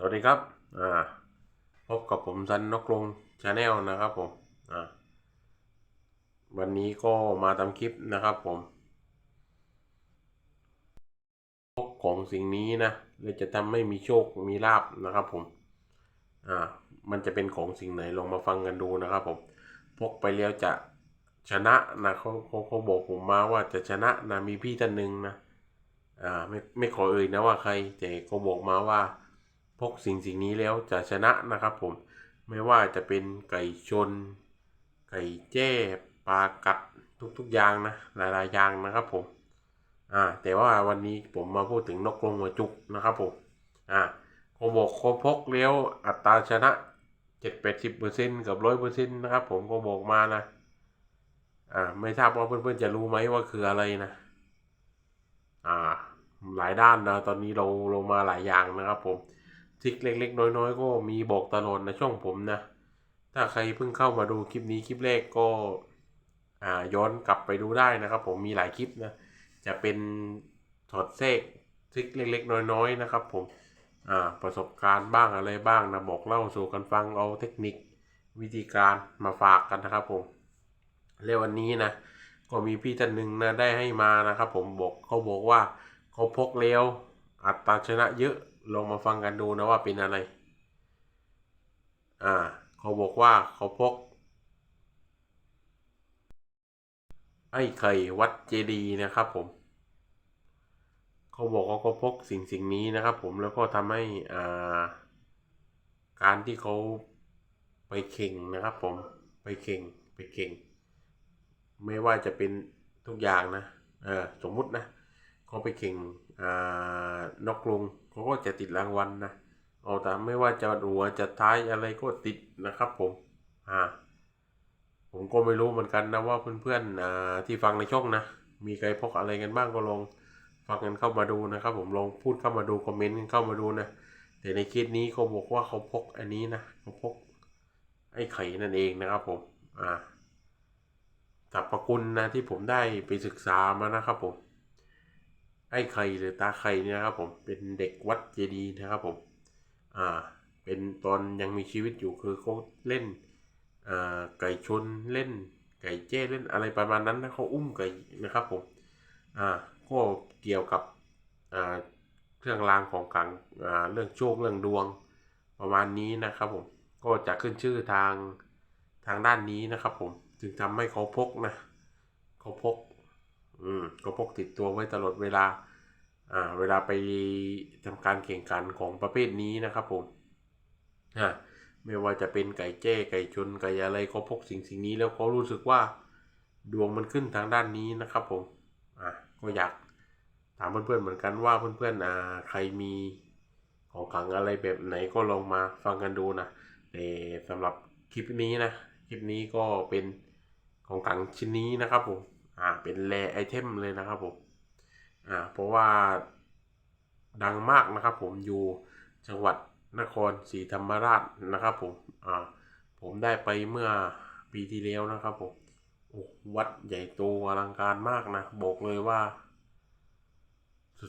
สวัสดีครับ อ่า พบกับผมซันนกลงชาแนลนะครับผม อ่า วันนี้ก็มาทำคลิปนะครับผมพกของสิ่งนี้นะเลยจะทำให้มีโชค มีลาบนะครับผม อ่า มันจะเป็นของสิ่งไหนลองมาฟังกันดูนะครับผม พกไปแล้วจะชนะนะเขาเขาเขาบอกผมมาว่าจะชนะนะมีพี่ท่านหนึ่งนะ อ่า ไม่ไม่ขอเอ่ยนะว่าใครแต่เขาบอกมาว่า พกสิ่งสิ่งนี้แล้วจะชนะนะครับผมไม่ว่าจะเป็นไก่ชน ไก่แจ้ปลากัดทุกๆอย่างนะหลายๆอย่างนะครับผมอ่าแต่ว่าวันนี้ผมมาพูดถึงนกกรงหัวจุกนะครับผมอ่าเขาบอกเขาพกแล้วอัตราชนะเจ็ดแปดสิบเปอร์เซ็นกับร้อยเปอร์เซ็นต์นะครับผมก็บอกมานะอ่าไม่ทราบว่าเพื่อนๆจะรู้ไหมว่าคืออะไรนะอ่าหลายด้านนะตอนนี้เราลงมาหลายอย่างนะครับผม ทริกเล็ก ๆ น้อยๆ ก็มีบอกตลอดในช่องผมนะ ถ้าใครเพิ่งเข้ามาดูคลิปนี้คลิปแรกก็อ่าย้อนกลับไปดูได้นะครับ ผมมีหลายคลิปนะ จะเป็นถอดเซกทริกเล็ก ๆ น้อยๆนะครับ ผมอ่าประสบการณ์บ้างอะไรบ้างนะบอกเล่าสู่กันฟังเอาเทคนิควิธีการมาฝากกันนะครับ ผมแล้ววันนี้นะก็มีพี่ท่านหนึ่งนะได้ให้มานะครับ ผมบอกเขาบอกว่าเขาพกแล้วอัตราชนะเยอะ ลองมาฟังกันดูนะว่าเป็นอะไร อ่า เขาบอกว่าเขาพก ไอ้ไข่วัดเจดีย์นะครับผม เขาบอกว่าเขาพกสิ่งสิ่งนี้นะครับผมแล้วก็ทำให้อ่า การที่เขาไปเข่งนะครับผม ไปเข่งไปเข่ง ไม่ว่าจะเป็นทุกอย่างนะ เออ สมมุตินะ เขาไปเข่งอ่านกลงเขาก็จะติดรางวัลนะเอาแต่ไม่ว่าจะหัวจะท้ายอะไรก็ติดนะครับผมอ่าผมก็ไม่รู้เหมือนกันนะว่าเพื่อนๆอ่าที่ฟังในช่องนะ มีใครพกอะไรกันบ้างก็ลองฟังกันเข้ามาดูนะครับ ผมลองพูดเข้ามาดูคอมเมนต์กันเข้ามาดูนะแต่ในคลิปนี้เขาบอกว่าเขาพกอันนี้นะเขาพกไอ้ไข่นั่นเองนะครับผมอ่าสรรพคุณนะที่ผมได้ไปศึกษามานะครับผม ไอ้ไข่หรือตาไข่เนี่ยนะครับผมเป็นเด็กวัดเจดีย์นะครับผมอ่าเป็นตอนยังมีชีวิตอยู่คือเขาเล่นอ่าไก่ชนเล่น ไก่เจ้เล่นอะไรประมาณนั้นนะเขาอุ้มไก่นะครับผมอ่าก็เกี่ยวกับอ่าเครื่องรางของขลังอ่าเรื่องโชคเรื่องดวงประมาณนี้นะครับผมก็จะขึ้นชื่อทางทางด้านนี้นะครับผมจึงทำให้เขาพกนะเขาพก อืมเขาพกติดตัวไว้ตลอดเวลา อ่า เวลาไปทำการแข่งขันของประเภทนี้นะครับผมอ่าไม่ว่าจะเป็นไก่แจ้ไก่ชนไก่อะไรเขาพกสิ่งสิ่งนี้แล้วเขารู้สึกว่าดวงมันขึ้นทางด้านนี้นะครับผมอ่าก็อยากถามเพื่อนๆเหมือนกันว่าเพื่อนๆอ่าใครมีของขลังอะไรแบบไหนก็ลองมาฟังกันดูนะแต่สำหรับคลิปนี้นะคลิปนี้ก็เป็นของขลังชิ้นนี้นะครับผม อ่าเป็นแรไอเทมเลยนะครับผมอ่าเพราะว่าดังมากนะครับผมอยู่จังหวัดนครศรีธรรมราชนะครับผมอ่าผมได้ไปเมื่อปีที่แล้วนะครับผมโอ้วัดใหญ่โตอลังการมากนะ บอกเลยว่า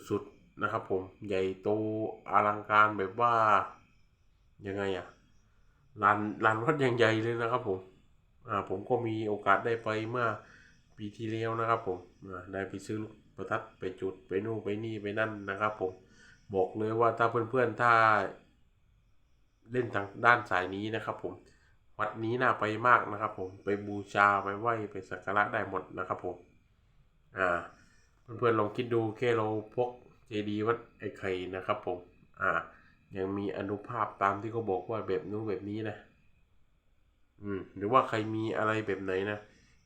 สุดๆนะครับผมใหญ่โตอลังการแบบว่ายังไงอะลานลานวัดยังใหญ่เลยนะครับผมอ่าผมก็มีโอกาสได้ไปเมื่อ ปีที่แล้วนะครับผมอ่าได้ไปซื้อประทัดไปจุดไปนู่นไปนี่ไปนั่นนะครับผมบอกเลยว่าถ้าเพื่อนๆถ้าเล่นทางด้านสายนี้นะครับผมวัดนี้น่าไปมากนะครับผมไปบูชาไปไหว้ไปสักการะได้หมดนะครับผมอ่าเพื่อนๆลองคิดดูแค่เราพกเจดีย์วัดไอ้ไข่นะครับผมอ่ายังมีอนุภาพตามที่เขาบอกว่าแบบนู้นแบบนี้นะ อืมหรือว่าใครมีอะไรแบบไหนนะ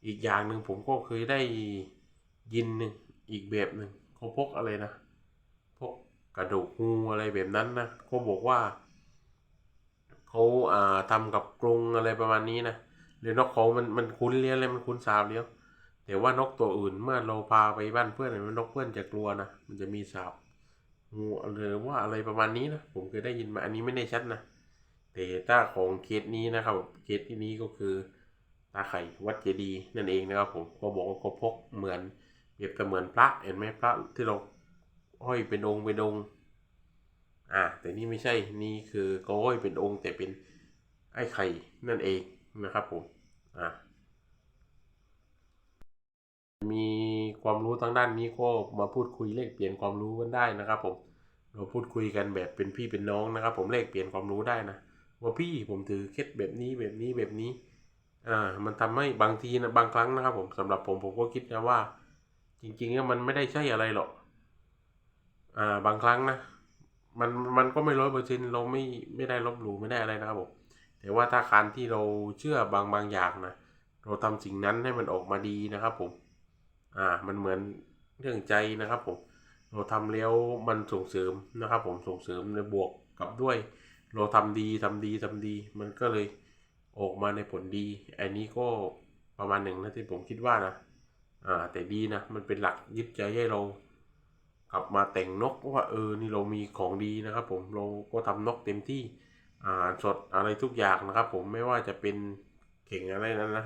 อีกอย่างหนึ่งผมก็เคยได้ยินหนึ่งอีกแบบหนึ่งเขาพกอะไรนะพกกระดูกงูอะไรแบบนั้นนะเขาบอกว่าเขาอ่าทำกับกรงอะไรประมาณนี้นะหรือนกเขามันมันคุ้นเลี้ยงเลยมันคุ้นสาบเลี้ยวแต่ว่านกตัวอื่นเมื่อเราพาไปบ้านเพื่อนเนี่ยนกเพื่อนจะกลัวนะมันจะมีสาบงูหรือว่าอะไรประมาณนี้นะผมเคยได้ยินมาอันนี้ไม่แน่ชัดนะแต่ถ้าของเคสนี้นะครับเคสที่นี้ก็คือ ตาไข่วัดเจดีย์นั่นเองนะครับผมก็บอกว่าเขาพกเหมือนเปรียบเสมือนพระเห็นไหมพระที่เราห้อยเป็นองค์เป็นองค์อ่าแต่นี่ไม่ใช่นี่คือโก้ยเป็นองค์ แต่เป็นไอ้ไข่นั่นเองนะครับผมอ่ามีความรู้ทางด้านนี้ก็มาพูดคุยเลขเปลี่ยนความรู้กันได้นะครับผมเราพูดคุยกันแบบเป็นพี่เป็นน้องนะครับ ผมเลขเปลี่ยนความรู้ได้นะว่าพี่ผมถือเคล็ดแบบนี้แบบนี้แบบนี้ อ่ามันทำให้บางทีนะบางครั้งนะครับ ผมสำหรับผมผมก็คิดนะว่า จริงๆแล้วมันไม่ได้ใช่อะไรหรอก อ่า บางครั้งนะมันมันก็ไม่ร้อยเปอร์เซ็นต์เราไม่ไม่ได้ลบหลู่ไม่ได้อะไรนะครับผมแต่ว่าถ้าการที่เราเชื่อบางบางอย่างนะเราทำสิ่งนั้นให้มันออกมาดีนะครับผม อ่า มันเหมือนเรื่องใจนะครับผม เราทำแล้วมันส่งเสริมนะครับ ผมส่งเสริมในบวกกับด้วย เราทำดีทำดีทำดี มันก็เลย ออกมาในผลดีอันนี้ก็ประมาณหนึ่งนะที่ผมคิดว่านะอ่าแต่ดีนะมันเป็นหลักยึดใจให้เรา กลับมาแต่งนกว่าเออนี่เรามีของดีนะครับ ผมเราก็ทำนกเต็มที่อ่าสดอะไรทุกอย่างนะครับ ผมไม่ว่าจะเป็นเข่งอะไรนั้นนะ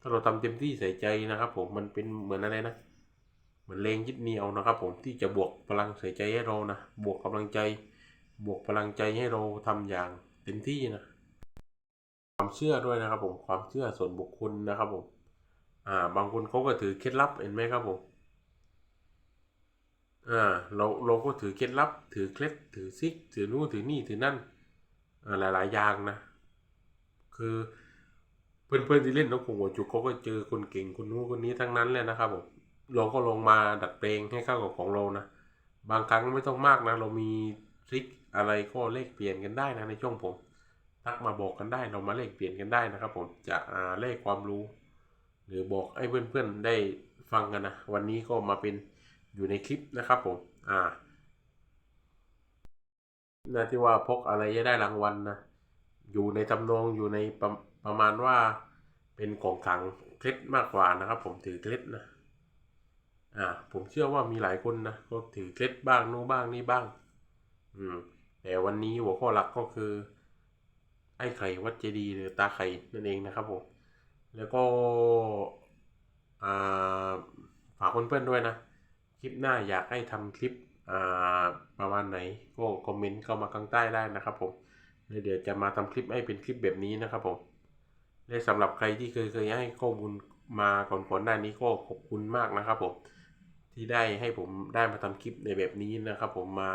ถ้าเราทำเต็มที่ใส่ใจนะครับ ผมมันเป็นเหมือนอะไรนะเหมือนแรงยึดเหนี่ยวนะครับ ผมที่จะบวกพลังใส่ใจให้เรานะบวกกำลังใจ บวกพลังใจให้เราทำอย่างเต็มที่นะ ความเชื่อด้วยนะครับผมความเชื่อส่วนบุคคลนะครับผมอ่า บางคนเขาก็ถือเคล็ดลับเห็นไหมครับผมอ่าเราเราก็ถือเคล็ดลับ ถือเคล็ดถือซิก ถือนู่นถือนี่ถือนั่นอ่ายหลายอย่างนะ คือเพื่อนๆที่เล่นนกหงส์หัวจุกเขาก็เจอคนเก่งคนนู้นคนนี้ทั้งนั้นเลยนะครับผมเราก็ลงมาดัดแปลงให้เข้ากับของเรานะบางครั้งไม่ต้องมากนะ เรามีทริคอะไรก็เลขเปลี่ยนกันได้นะในช่องผม ทักมาบอกกันได้เรามาเลขเปลี่ยนกันได้นะครับ ผมจะเลขความรู้ หรือบอกให้เพื่อนๆได้ฟังกันนะวันนี้ก็มาเป็นอยู่ในคลิปนะครับผมอ่านะที่ว่าพกอะไรจะได้รางวัลนะอยู่ในทำนองอยู่ในประประมาณว่าเป็นของขังเคล็ดมากกว่านะครับ ผมถือเคล็ดนะอ่าผมเชื่อว่ามีหลายคนนะก็ถือเคล็ดบ้างนู้นบ้างนี่บ้าง อืมแต่วันนี้หัวข้อหลักก็คือ ไอ้ไข่วัดเจดีย์หรือตาไข่นั่นเองนะครับผม แล้วก็ฝากเพื่อนๆด้วยนะ คลิปหน้าอยากให้ทำคลิปประมาณไหนก็คอมเมนต์เข้ามาข้างใต้ได้นะครับผมแล้วเดี๋ยวจะมาทำคลิปให้เป็นคลิปแบบนี้นะครับผม และสำหรับใครที่เคยเคยให้ข้อมูลมาก่อนๆหน้านี้ก็ขอบคุณมากนะครับผมที่ได้ให้ผมได้มาทำคลิปในแบบนี้นะครับผมมา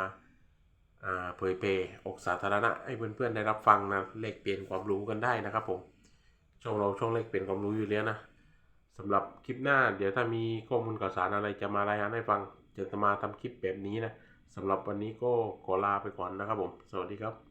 เผยเพออกสาธารณะให้เพื่อนๆได้รับฟังนะเลขเปลี่ยนความรู้กันได้นะครับผมช่องเราช่องเลขเปลี่ยนความรู้อยู่แล้วนะสำหรับคลิปหน้า เดี๋ยวถ้ามีข้อมูลข่าวสารอะไรจะมารายงานให้ฟังจะมาทำคลิปแบบนี้นะสำหรับวันนี้ก็ขอลาไปก่อนนะครับผม สวัสดีครับ